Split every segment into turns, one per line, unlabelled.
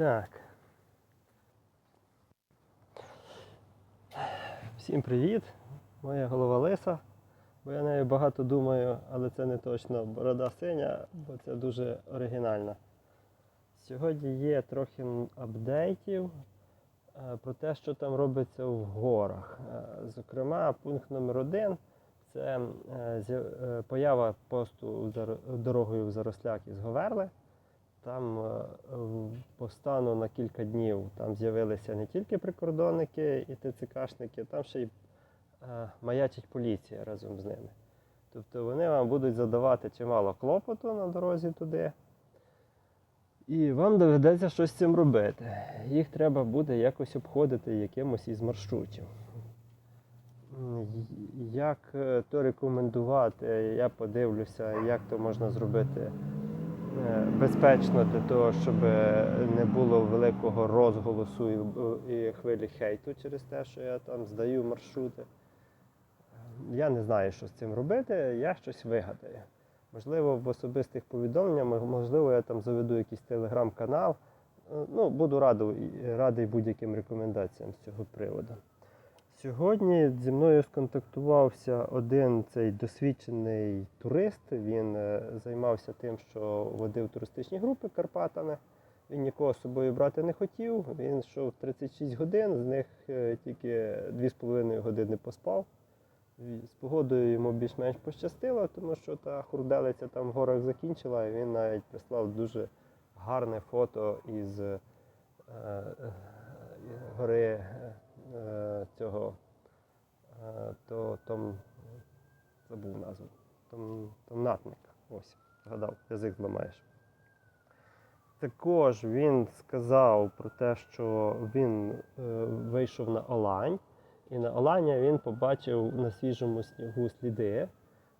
Так. Всім привіт! Моя голова лиса, бо я нею багато думаю, але це не точно борода синя, бо це дуже оригінально. Сьогодні є трохи апдейтів е, про те, що там робиться в горах. Е, Зокрема, пункт номер один це е, поява посту дорогою в заросляк із Говерли. Там е, в- по стану на кілька днів там з'явилися не тільки прикордонники і ТЦКшники, там ще й е, маячить поліція разом з ними. Тобто вони вам будуть задавати чимало клопоту на дорозі туди. І вам доведеться щось з цим робити. Їх треба буде якось обходити якимось із маршрутів. Як е, то рекомендувати, я подивлюся, як то можна зробити безпечно для того, щоб не було великого розголосу і, і хвилі хейту через те, що я там здаю маршрути. Я не знаю, що з цим робити, я щось вигадаю. Можливо, в особистих повідомленнях, можливо, я там заведу якийсь телеграм-канал. Е, Ну, буду радий, радий будь-яким рекомендаціям з цього приводу. Сьогодні зі мною сконтактувався один цей досвідчений турист. Він е, займався тим, що водив туристичні групи Карпатами. Він нікого з собою брати не хотів. Він йшов 36 годин, з них е, тільки 2,5 години поспав. З погодою йому більш-менш пощастило, тому що та хурделиця там в горах закінчила, і він навіть прислав дуже гарне фото із е, гори цього, е, то там забув назву. Там, там натник. Ось, згадав, язик зламаєш. Також він сказав про те, що він е, вийшов на Олань, і на Олані він побачив на свіжому снігу сліди.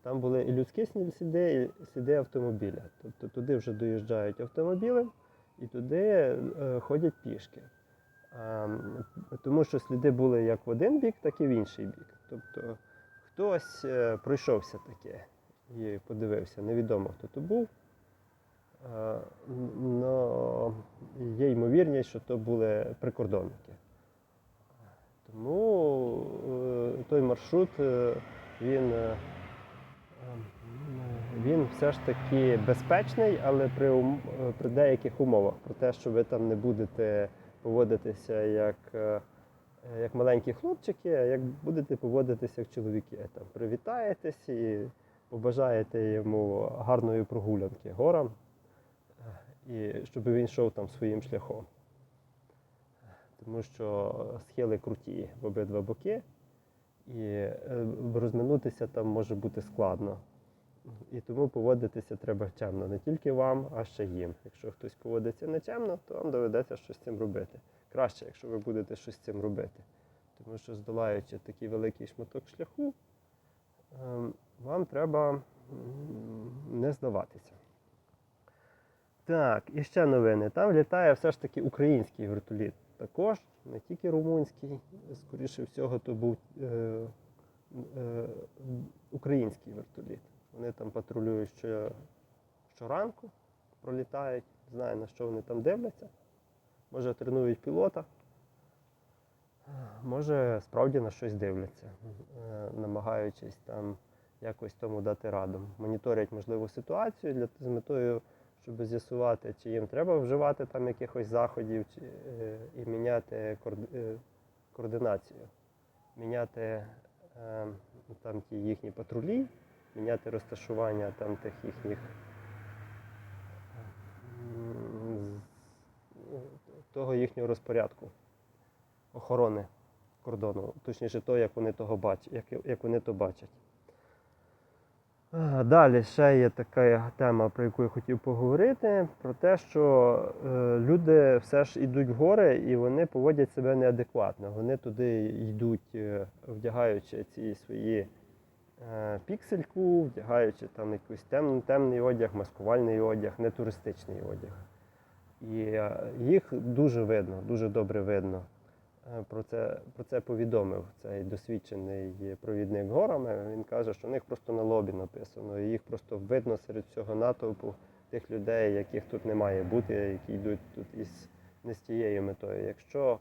Там були і людські сліди, і сліди автомобіля. Тобто туди вже доїжджають автомобіли і туди е, ходять пішки. Ем, Тому що сліди були як в один бік, так і в інший бік. Тобто хтось е, пройшовся таке і подивився. Невідомо, хто то був. Е, Но є ймовірність, що то були прикордонники. Тому е, той маршрут він, ем, він все ж таки безпечний, але при, при деяких умовах. Про те, що ви там не будете поводитися як, е, як маленькі хлопчики, а як будете поводитися як чоловіки. Там, привітаєтесь і побажаєте йому гарної прогулянки горам, е, і щоб він йшов там своїм шляхом тому що схили круті в обидва боки, і е, розминутися там може бути складно. І тому поводитися треба чемно не тільки вам, а ще їм. Якщо хтось поводиться нечемно, то вам доведеться щось з цим робити. Краще, якщо ви будете щось з цим робити. Тому що здолаючи такий великий шматок шляху, ем, вам треба не здаватися. Так, і ще новини. Там літає все ж таки український вертоліт. Також не тільки румунський, скоріше всього, то був е, е, український вертоліт. Вони там патрулюють що, щоранку, пролітають, не знаю на що вони там дивляться. Може тренують пілота, може справді на щось дивляться, е, намагаючись там якось тому дати раду. Моніторять можливу ситуацію для з метою щоб з'ясувати, чи їм треба вживати там якихось заходів чи, е, і міняти е, координацію, міняти там ті їхні патрулі, міняти розташування там тих їхніх того їхнього розпорядку охорони кордону, точніше того, як вони того бачать, як, як вони то бачать. Далі ще є така тема, про яку я хотів поговорити, про те, що е, люди все ж йдуть в гори і вони поводять себе неадекватно. Вони туди йдуть, е, вдягаючи ці свої піксельку, вдягаючи там якийсь тем, темний одяг, маскувальний одяг, не туристичний одяг. І е, їх дуже видно, дуже добре видно. Е, Про це, про це повідомив цей досвідчений провідник горами. Він каже, що в них просто на лобі написано, і їх просто видно серед всього натовпу тих людей, яких тут не має бути, які йдуть тут із не з тією метою. Якщо е,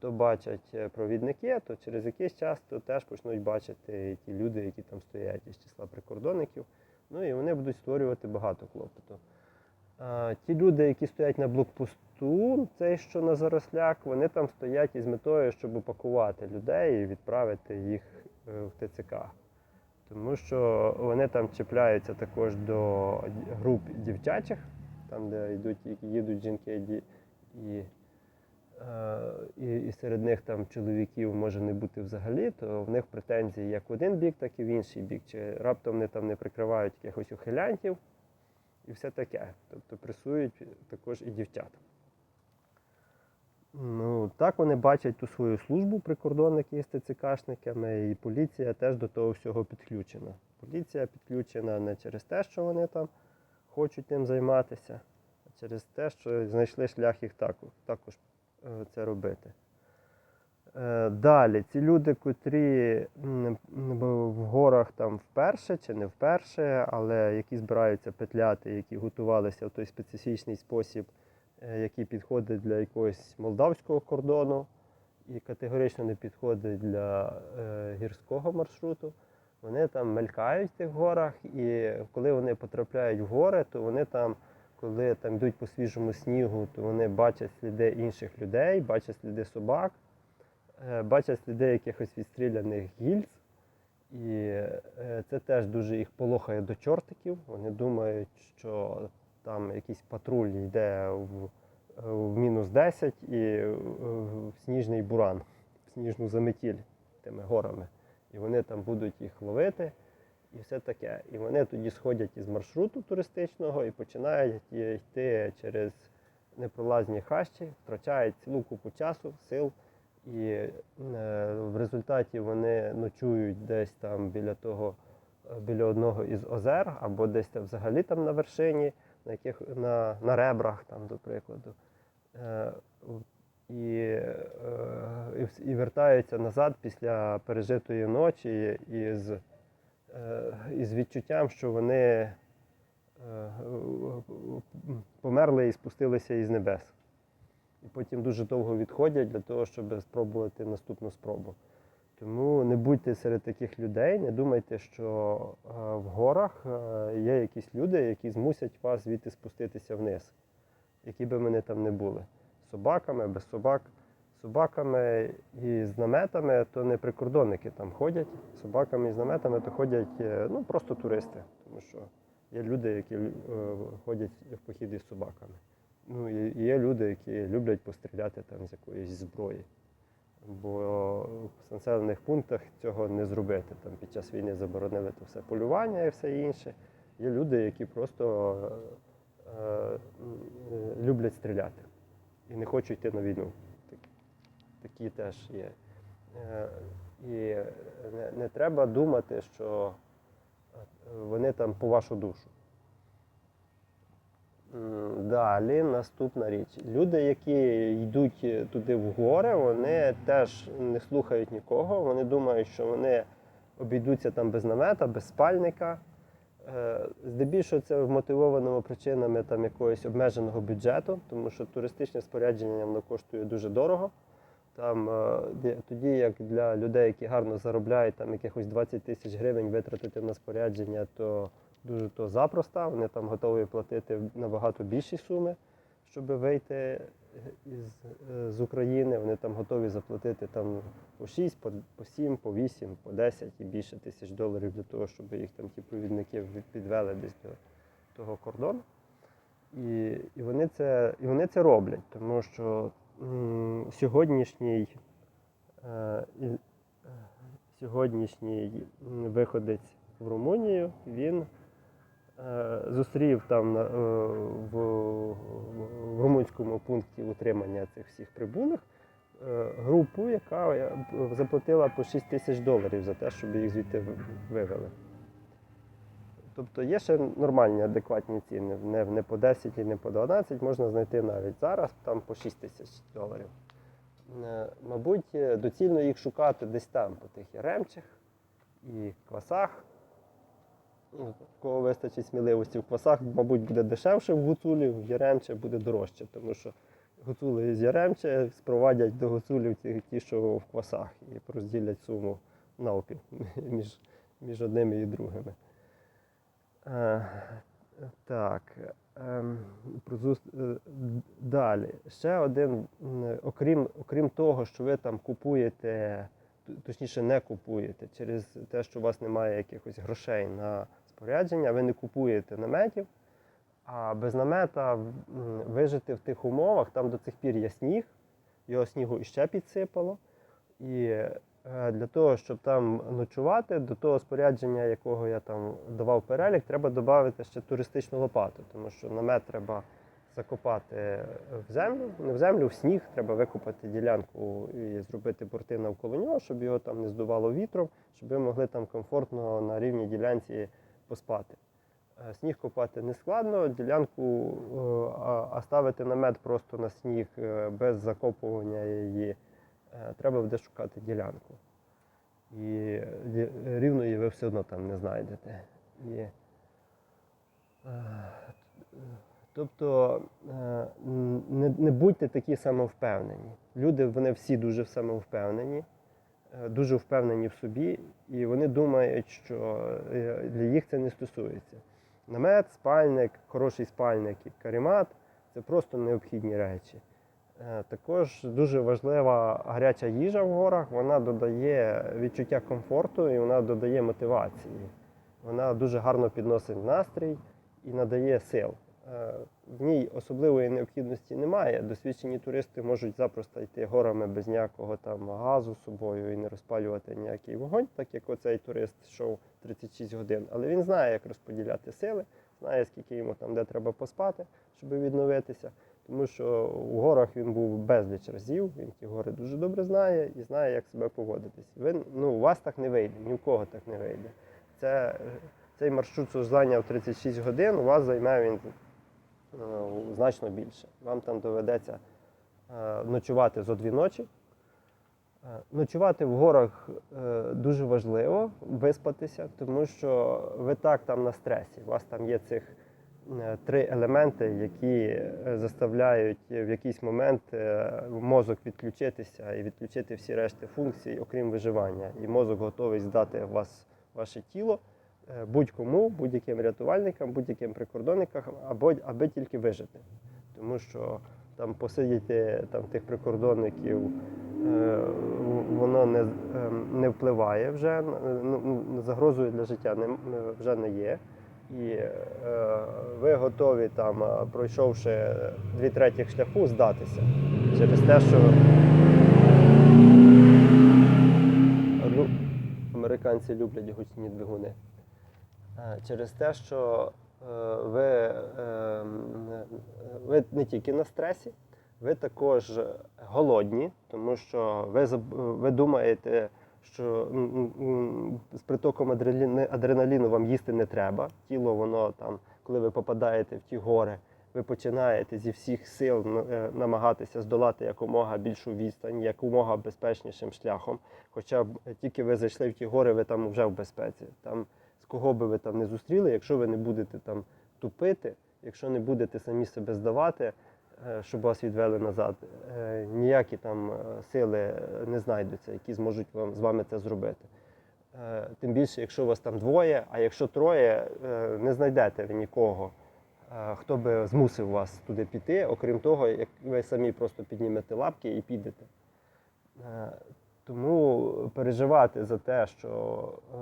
то бачать е, провідники, то через якийсь час то теж почнуть бачити ті люди, які там стоять із числа прикордонників. Ну і вони будуть створювати багато клопоту. А, ті люди, які стоять на блокпосту, цей що на заросляк, вони там стоять із метою, щоб упакувати людей і відправити їх е, в ТЦК. Тому що вони там чіпляються також до груп дівчачих, там, де йдуть, їдуть жінки, і, е, і, і серед них там чоловіків може не бути взагалі, то в них претензії як в один бік, так і в інший бік. Чи раптом вони там не прикривають якихось ухилянтів і все таке. Тобто пресують також і дівчат. Ну, так вони бачать ту свою службу прикордонники з ТЦКшниками, і поліція теж до того всього підключена. Поліція підключена не через те, що вони там хочуть тим займатися, а через те, що знайшли шлях їх також, е, це робити. Е, Далі, ці люди, котрі в горах там вперше чи не вперше, але які збираються петляти, які готувалися в той специфічний спосіб, е, який підходить для якогось молдавського кордону і категорично не підходить для е, гірського маршруту. Вони там мелькають в тих горах, і коли вони потрапляють в гори, то вони там, коли там йдуть по свіжому снігу, то вони бачать сліди інших людей, бачать сліди собак, е, бачать сліди якихось відстріляних гільз. І е, це теж дуже їх полохає до чортиків. Вони думають, що там якийсь патруль йде в, в мінус 10 і е, в сніжний буран, в сніжну заметіль тими горами. І вони там будуть їх ловити і все таке. І вони тоді сходять із маршруту туристичного і починають йти через непролазні хащі, втрачають цілу купу часу, сил. І е, в результаті вони ночують десь там біля того, е, біля одного із озер, або десь там взагалі там на вершині, на яких на, на ребрах, там, до прикладу. Е, і, і, і вертаються назад після пережитої ночі із, із відчуттям, що вони е, померли і спустилися із небес. І потім дуже довго відходять для того, щоб спробувати наступну спробу. Тому не будьте серед таких людей, не думайте, що е, в горах е, є якісь люди, які змусять вас звідти спуститися вниз, які би вони там не були. Собаками, без собак. Собаками і з наметами то не прикордонники там ходять. Собаками і з наметами то ходять е, ну, просто туристи. Тому що є люди, які е, ходять в похід із собаками. Ну, і є люди, які люблять постріляти там з якоїсь зброї. Бо в населених пунктах цього не зробити. Там під час війни заборонили то все полювання і все інше. Є люди, які просто е, е, люблять стріляти і не хочуть йти на війну. Так- Такі теж є. Е, і не, не треба думати, що вони там по вашу душу. Далі наступна річ. Люди, які йдуть е, туди в гори, вони теж не слухають нікого. Вони думають, що вони обійдуться там без намета, без спальника. Е, Здебільшого це вмотивовано причинами там якогось обмеженого бюджету, тому що туристичне спорядження воно коштує дуже дорого. Там е, тоді, як для людей, які гарно заробляють там якихось 20 тисяч гривень витратити на спорядження, то дуже то запросто. Вони там готові платити набагато більші суми, щоб вийти із, е, з України. Вони там готові заплатити там по 6, по, по 7, по 8, по 10 і більше тисяч доларів для того, щоб їх там ті провідники підвели десь до того кордону. І, і, вони це, і вони це роблять, тому що сьогоднішній, е, е, сьогоднішній виходець в Румунію, він е, зустрів там в, румунському пункті утримання цих всіх прибулих групу, яка заплатила по 6 тисяч доларів за те, щоб їх звідти вивели. Тобто є ще нормальні адекватні ціни, не, не по 10 і не по 12, можна знайти навіть зараз там по 6 тисяч доларів. Е, Мабуть, е, доцільно їх шукати десь там, по тих Яремчих і квасах. Ну, в Кого вистачить сміливості в квасах, мабуть, буде дешевше в гуцулі, в Яремче буде дорожче, тому що гуцули з Яремче спровадять до гуцулів ті, ті, що в квасах, і розділять суму навпіл між, між одними і другими. Е, так. ем, е, Далі. Ще один, окрім, окрім того, що ви там купуєте, точніше не купуєте, через те, що у вас немає якихось грошей на спорядження, ви не купуєте наметів, а без намета вижити в тих умовах, там до цих пір є сніг, його снігу іще підсипало. І для того, щоб там ночувати, до того спорядження, якого я там давав перелік, треба додати ще туристичну лопату, тому що намет треба закопати в землю, не в землю, в сніг, треба викопати ділянку і зробити борти навколо нього, щоб його там не здувало вітром, щоб ви могли там комфортно на рівній ділянці поспати. Е, Сніг копати не складно, ділянку, е, а- ставити намет просто на сніг е, без закопування її. Е, Треба буде шукати ділянку. І рівної ви все одно там не знайдете. І, е, тобто е, не, не будьте такі самовпевнені. Люди вони всі дуже самовпевнені, дуже впевнені в собі, і вони думають, що для їх це не стосується. Намет, спальник, хороший спальник і каремат це просто необхідні речі. Е, Також дуже важлива гаряча їжа в горах. Вона додає відчуття комфорту і вона додає мотивації. Вона дуже гарно підносить настрій і надає сил. Е, В ній особливої необхідності немає. Досвідчені туристи можуть запросто йти горами без ніякого там газу з собою і не розпалювати ніякий вогонь, так як оцей турист йшов 36 годин. Але він знає, як розподіляти сили, знає, скільки йому там де треба поспати, щоб відновитися. Тому що у горах він був безліч разів, він ті гори дуже добре знає і знає, як себе поводитись. Ви, ну, у вас так не вийде, ні в кого так не вийде. Це, цей маршрут зайняв 36 годин, у вас займе він е, значно більше. Вам там доведеться е, ночувати зо дві ночі. Е, Ночувати в горах е, дуже важливо, виспатися, тому що ви так там на стресі. У вас там є цих три елементи, які е, заставляють в якийсь момент е, мозок відключитися і відключити всі решти функцій, окрім виживання. І мозок готовий здати вас, ваше тіло е, будь-кому, будь-яким рятувальникам, будь-яким прикордонникам, або аби тільки вижити. Тому що там посидіти там тих прикордонників е, воно не, ем, не впливає вже, ну, ну, загрозою для життя не, вже не є. І е, ви готові, там, е, пройшовши дві третіх шляху, здатися через те, що ну, американці люблять гучні двигуни. Е, Через те, що е, ви, е, е, ви не тільки на стресі, ви також голодні, тому що ви, ви думаєте, що м, м, м, з притоком адреналіну, вам їсти не треба. Тіло, воно там, коли ви попадаєте в ті гори, ви починаєте зі всіх сил е, намагатися здолати якомога більшу відстань, якомога безпечнішим шляхом. Хоча б тільки ви зайшли в ті гори, ви там вже в безпеці. Там з кого би ви там не зустріли, якщо ви не будете там тупити, якщо не будете самі себе здавати, е, щоб вас відвели назад, е, ніякі там е, сили е, не знайдуться, які зможуть вам з вами це зробити. Е, Тим більше, якщо вас там двоє, а якщо троє, е, не знайдете ви нікого, е, хто би змусив вас туди піти, окрім того, як ви самі просто піднімете лапки і підете. Тому переживати за те, що е,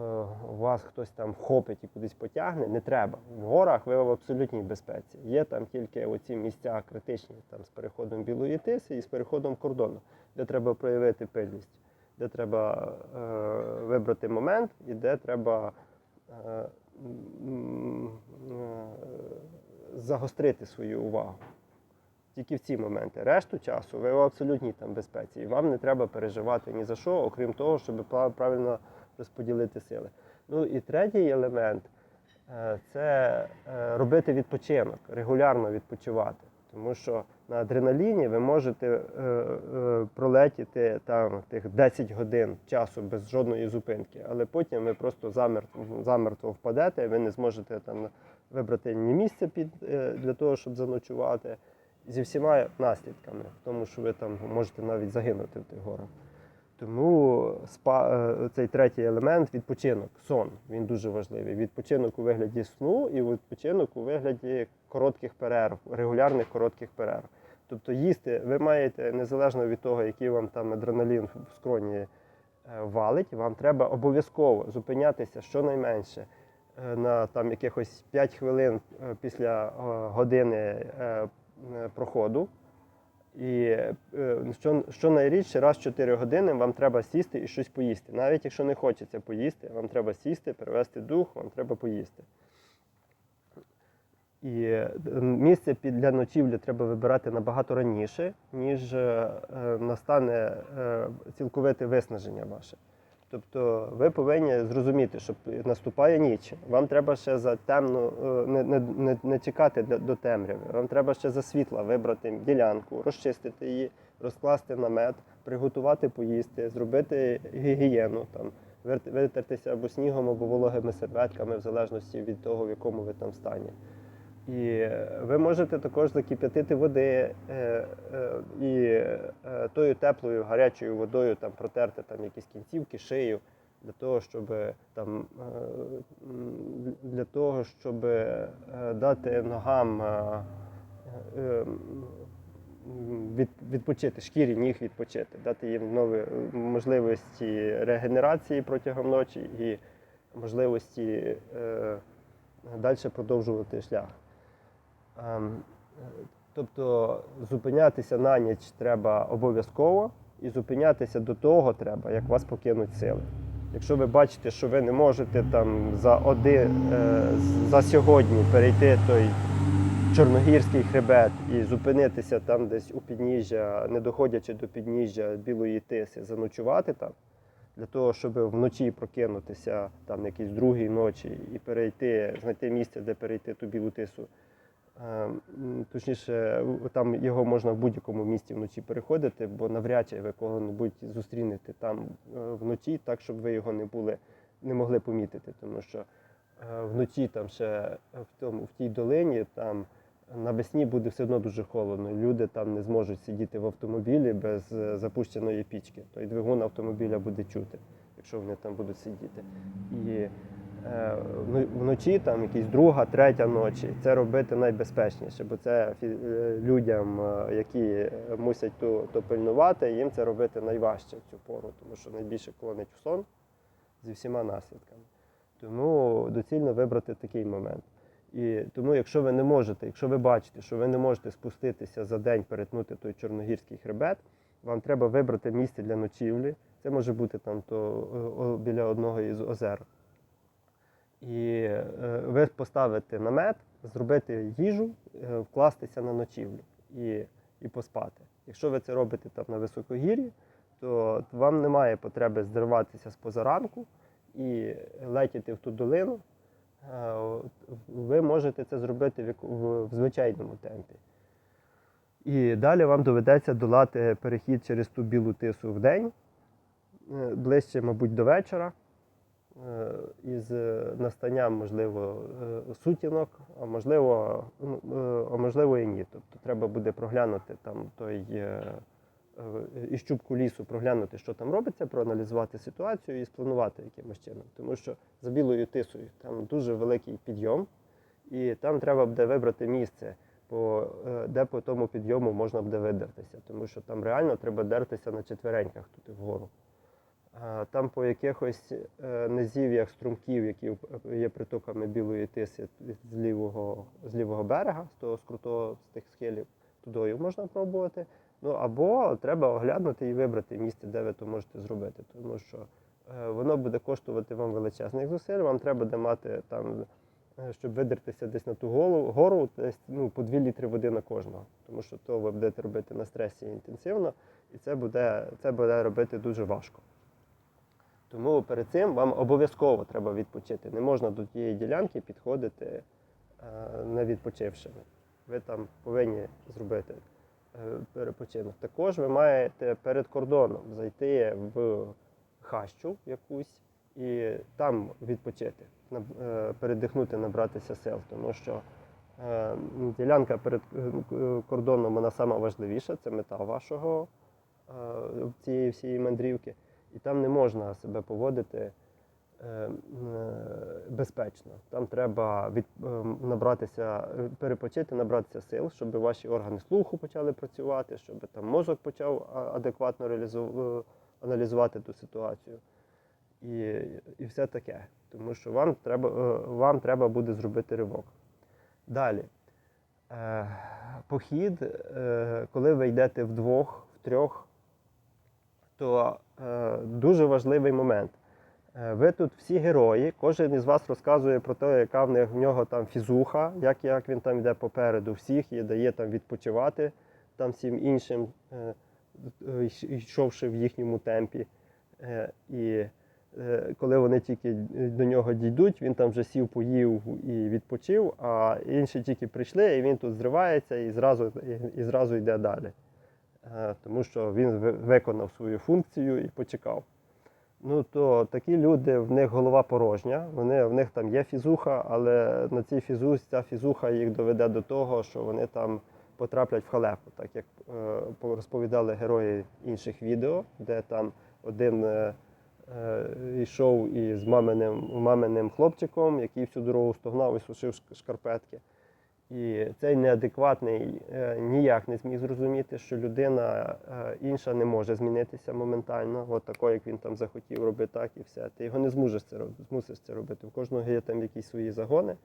вас хтось там вхопить і кудись потягне, не треба. В горах ви в абсолютній безпеці. Є там тільки оці місця критичні там, з переходом білої тиси і з переходом кордону, де треба проявити пильність, де треба е, вибрати момент і де треба е, е, загострити свою увагу. Тільки в ці моменти. Решту часу ви в абсолютній там безпеці. І вам не треба переживати ні за що, окрім того, щоб правильно розподілити сили. Ну і третій елемент е, це е, робити відпочинок, регулярно відпочивати. Тому що на адреналіні ви можете е, пролетіти там тих 10 годин часу без жодної зупинки, але потім ви просто замертво, замертво впадете, ви не зможете там вибрати ні місце під, для того, щоб заночувати зі всіма наслідками, тому, що ви там можете навіть загинути в тих горах. Тому спа, е, цей третій елемент відпочинок, сон, він дуже важливий. Відпочинок у вигляді сну і відпочинок у вигляді коротких перерв, регулярних коротких перерв. Тобто їсти ви маєте незалежно від того, який вам там адреналін в скроні е, валить, вам треба обов'язково зупинятися щонайменше е, на там якихось 5 хвилин після години проходу. І е, що, що найрідше, раз в 4 години вам треба сісти і щось поїсти. Навіть якщо не хочеться поїсти, вам треба сісти, перевести дух, вам треба поїсти. І е, місце для ночівлі треба вибирати набагато раніше, ніж е, е, настане е, цілковите виснаження ваше. Тобто ви повинні зрозуміти, що наступає ніч. Вам треба ще за темну е, не, не, не, не чекати для- до темряви. Вам треба ще за світла вибрати ділянку, розчистити її, розкласти намет, приготувати поїсти, зробити гігієну, там, витертися або снігом, або вологими серветками, в залежності від того, в якому ви там стані. І ви можете також закип'ятити води е, е, і е, тою теплою гарячою водою там протерти там якісь кінцівки, шию для того, щоб там для того, щоб дати ногам відпочити, шкірі ніг відпочити, дати їм нові можливості регенерації протягом ночі і можливості далі продовжувати шлях. Ем, Тобто зупинятися на ніч треба обов'язково, і зупинятися до того треба, як вас покинуть сили. Якщо ви бачите, що ви не можете там за один е, за сьогодні перейти той чорногірський хребет і зупинитися там десь у підніжжя, не доходячи до підніжжя білої тиси, заночувати там, для того, щоб вночі прокинутися там на якійсь другій ночі і перейти, знайти місце, де перейти ту білу тису. Е, Точніше, там його можна в будь-якому місці вночі переходити, бо навряд чи ви кого-небудь зустрінете там е, вночі, так щоб ви його не були, не могли помітити. Тому що е, вночі там ще в тому в тій долині там навесні буде все одно дуже холодно. Люди там не зможуть сидіти в автомобілі без запущеної пічки. Той двигун автомобіля буде чути, якщо вони там будуть сидіти. І вночі, там якісь друга, третя ночі, це робити найбезпечніше, бо це е, людям, е, які е, мусять то, то пильнувати, їм це робити найважче в цю пору, тому що найбільше клонить в сон зі всіма наслідками. Тому доцільно вибрати такий момент. І тому, якщо ви не можете, якщо ви бачите, що ви не можете спуститися за день, перетнути той чорногірський хребет, вам треба вибрати місце для ночівлі. Це може бути там то біля одного із озер. І е, ви поставите намет, зробити їжу, е, вкластися на ночівлю і, і поспати. Якщо ви це робите там на високогір'ї, то вам немає потреби зриватися з позаранку і летіти в ту долину. Е, Ви можете це зробити в, звичайному темпі. І далі вам доведеться долати перехід через ту білу тису в день, ближче, мабуть, до вечора із е, настанням, можливо, е, сутінок, а можливо, ну, е, а можливо і ні. Тобто треба буде проглянути там той е, е, із щупку лісу, проглянути, що там робиться, проаналізувати ситуацію і спланувати якимось чином. Тому що за білою тисою там дуже великий підйом, і там треба буде вибрати місце. По, е, де по тому підйому можна буде видертися, тому що там реально треба дертися на четвереньках тут вгору. Там по якихось е, низів'ях струмків, які є притоками білої тиси з лівого, з лівого берега, з того з з тих схилів, тудою можна пробувати. Ну або треба оглянути і вибрати місце, де ви то можете зробити, тому що е, воно буде коштувати вам величезних зусиль. Вам треба буде мати там, е, щоб видертися десь на ту голу, гору, десь ну, по 2 літри води на кожного, тому що то ви будете робити на стресі інтенсивно, і це буде, це буде робити дуже важко. Тому перед цим вам обов'язково треба відпочити. Не можна до тієї ділянки підходити е, не відпочившими. Ви там повинні зробити е, перепочинок. Також ви маєте перед кордоном зайти в хащу якусь і там відпочити, е, передихнути, набратися сил, тому що Ділянка перед кордоном вона сама це мета вашого цієї всієї мандрівки. І там не можна себе поводити е, е, безпечно. Там треба від, е, набратися, перепочити, набратися сил, щоб ваші органи слуху почали працювати, щоб там мозок почав адекватно реалізу- аналізувати ту ситуацію. І, і все таке. Тому що вам треба, вам треба буде зробити ривок. Далі. Похід, коли ви йдете вдвох, втрьох, то е, дуже важливий момент. Е, Ви тут всі герої, кожен із вас розказує про те, яка в нього там фізуха, як, як він там йде попереду всіх і дає там відпочивати там всім іншим, е, йш- йшовши в їхньому темпі. І коли вони тільки до нього дійдуть, він там вже сів, поїв і відпочив, а інші тільки прийшли, і він тут зривається і зразу, і зразу йде далі. Е, Тому що він виконав свою функцію і почекав. Ну то такі люди, в них голова порожня, вони, в них там є фізуха, але на цій фізусі ця фізуха їх доведе до того, що вони там потраплять в халепу, так як е, розповідали герої інших відео, де там один е, е, йшов із маминим, маминим хлопчиком, який всю дорогу стогнав і сушив шкарпетки. І цей неадекватний е, ніяк не зміг зрозуміти, що людина е, інша не може змінитися моментально, от тако, як він там захотів робити так і все. Ти його не зможеш це робити, змусиш це робити. У кожного є там якісь свої загони,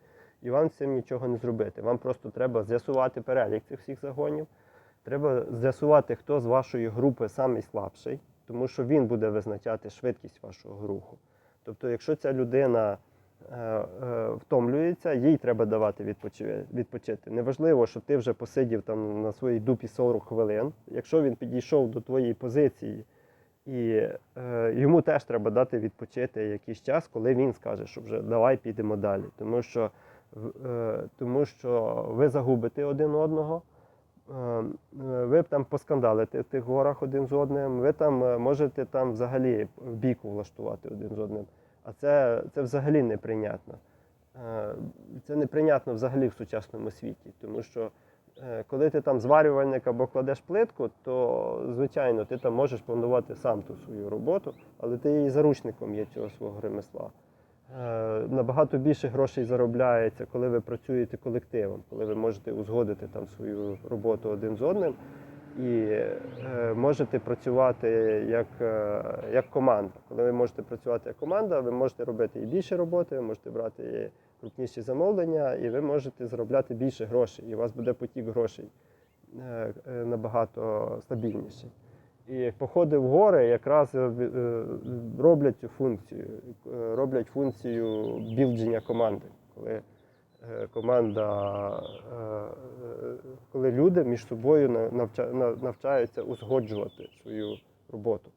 і вам цим нічого не зробити. Вам просто треба з'ясувати перелік цих всіх загонів. Треба з'ясувати, хто з вашої групи самий слабший, тому що він буде визначати швидкість вашого руху. Тобто, якщо ця людина втомлюється, їй треба давати відпочити. Неважливо, що ти вже посидів там на своїй дупі 40 хвилин. Якщо він підійшов до твоєї позиції, і е, йому теж треба дати відпочити якийсь час, коли він скаже, що вже давай підемо далі. Тому що, е, тому що ви загубите один одного. Е, е, Ви б там поскандалите в тих горах один з одним, ви там е, можете там взагалі бійку влаштувати один з одним. А це, це взагалі неприйнятно. Е, Це неприйнятно взагалі в сучасному світі, тому що е, коли ти там зварювальник або кладеш плитку, то звичайно ти там можеш планувати сам ту свою роботу, але ти і заручником є цього свого ремесла. Е, Набагато більше грошей заробляється, коли ви працюєте колективом, коли ви можете узгодити там свою роботу один з одним і е, можете працювати як, е, як команда. Коли ви можете працювати як команда, ви можете робити і більше роботи, ви можете брати і крупніші замовлення, і ви можете заробляти більше грошей, і у вас буде потік грошей е, набагато стабільніший. І походи в гори якраз роблять цю функцію, роблять функцію білдження команди, коли команда, е, е, коли люди між собою на- навча- на- навчаються узгоджувати свою роботу.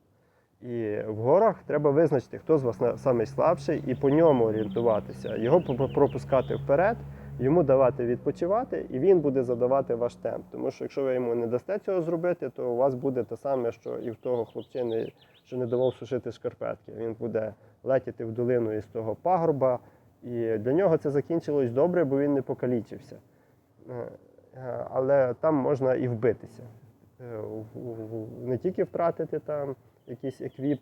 І в горах треба визначити, хто з вас на- самий слабший, і по ньому орієнтуватися, його пропускати вперед, йому давати відпочивати, і він буде задавати ваш темп. Тому що якщо ви йому не дасте цього зробити, то у вас буде те саме, що і в того хлопчини, що не давав сушити шкарпетки. Він буде летіти в долину із того пагорба, і для нього це закінчилось добре, бо він не покалічився. Е, е, Але там можна і вбитися. Е, Не тільки втратити там якийсь еквіп,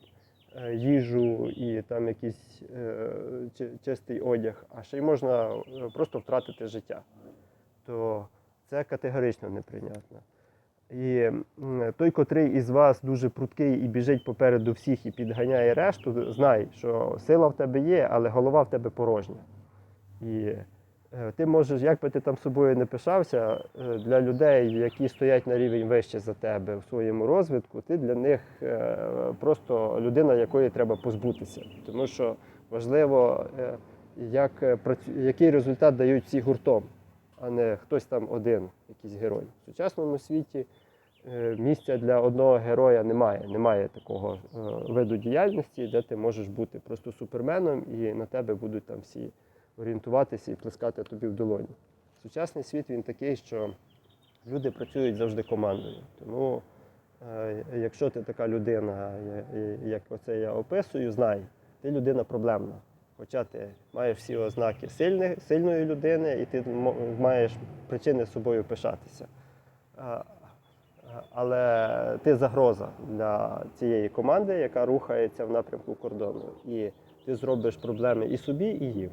їжу і там якийсь чистий одяг, а ще й можна просто втратити життя. То це категорично неприйнятно. І той, котрий із вас дуже пруткий і біжить попереду всіх і підганяє решту, знай, що сила в тебе є, але голова в тебе порожня. І е, ти можеш, як би ти там собою не пишався, е, для людей, які стоять на рівень вище за тебе в своєму розвитку, ти для них е, просто людина, якої треба позбутися. Тому що важливо, як, який результат дають всі гуртом, а не хтось там один, якийсь герой. В сучасному світі місця для одного героя немає. Немає такого е, виду діяльності, де ти можеш бути просто суперменом, і на тебе будуть там всі орієнтуватися і плескати тобі в долоні. Сучасний світ він такий, що люди працюють завжди командою. Тому, е, якщо ти така людина, як оце я описую, знай, ти людина проблемна. Хоча ти маєш всі ознаки сильної людини, і ти маєш причини з собою пишатися. Але ти загроза для цієї команди, яка рухається в напрямку кордону. І ти зробиш проблеми і собі, і їм.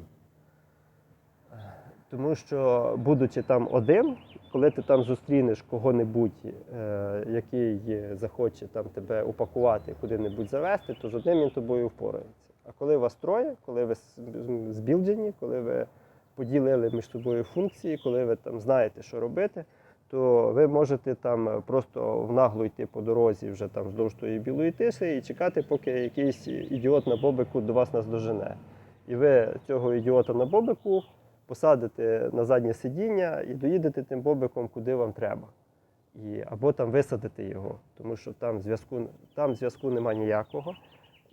Тому що, будучи там один, коли ти там зустрінеш кого-небудь, е, який захоче там тебе упакувати, куди-небудь завести, то з одним він тобою впорається. А коли вас троє, коли ви збілджені, коли ви поділили між собою функції, коли ви там знаєте, що робити, то ви можете там просто в наглу йти по дорозі вже там вздовж тої білої тиси і чекати, поки якийсь ідіот на бобику до вас наздожене. І ви цього ідіота на бобику посадите на заднє сидіння і доїдете тим бобиком, куди вам треба. І, або там висадите його, тому що там зв'язку, там зв'язку немає ніякого.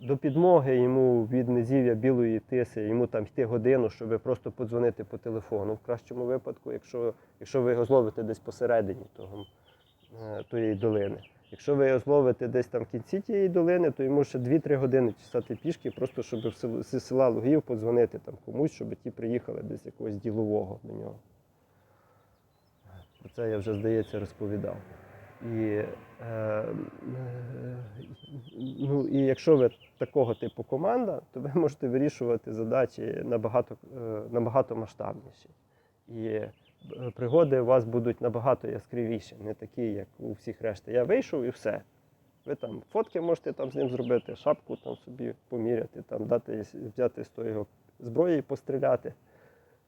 До підмоги йому від низів'я білої тиси, йому там йти годину, щоб просто подзвонити по телефону, в кращому випадку, якщо, якщо ви його зловите десь посередині того, е, тої долини. Якщо ви його зловите десь там в кінці тієї долини, то йому ще 2-3 години чесати пішки, просто щоб з села Лугів подзвонити там комусь, щоб ті приїхали десь якогось ділового до нього. Про це я вже, здається, розповідав. І, е, ну, і якщо ви такого типу команда, то ви можете вирішувати задачі набагато, е, набагато масштабніші. І е, пригоди у вас будуть набагато яскравіші, не такі, як у всіх решти. Я вийшов і все. Ви там фотки можете там з ним зробити, шапку там собі поміряти, там дати взяти з тої зброї і постріляти.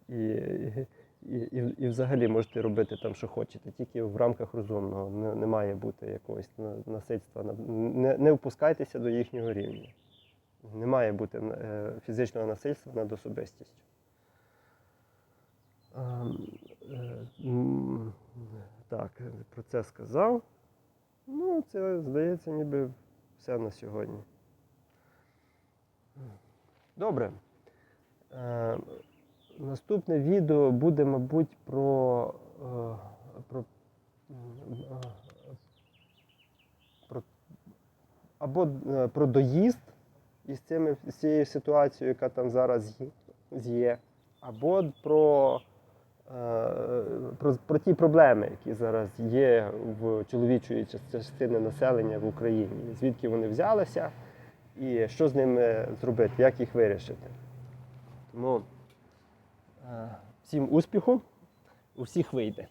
І, і, і, взагалі можете робити там, що хочете, тільки в рамках розумного. Не, не має бути якогось насильства. Не, не впускайтеся до їхнього рівня. Не має бути е, фізичного насильства над особистістю. Ем, е, Так, про це сказав. Ну, це, здається, ніби все на сьогодні. Добре. Е, Наступне відео буде, мабуть, про, е, про, е, про або е, про доїзд із, цими, з цією ситуацією, яка там зараз є, або про, про, про ті проблеми, які зараз є в чоловічої част- частини населення в Україні, звідки вони взялися, і що з ними зробити, як їх вирішити. Тому всім успіху, у всіх вийде.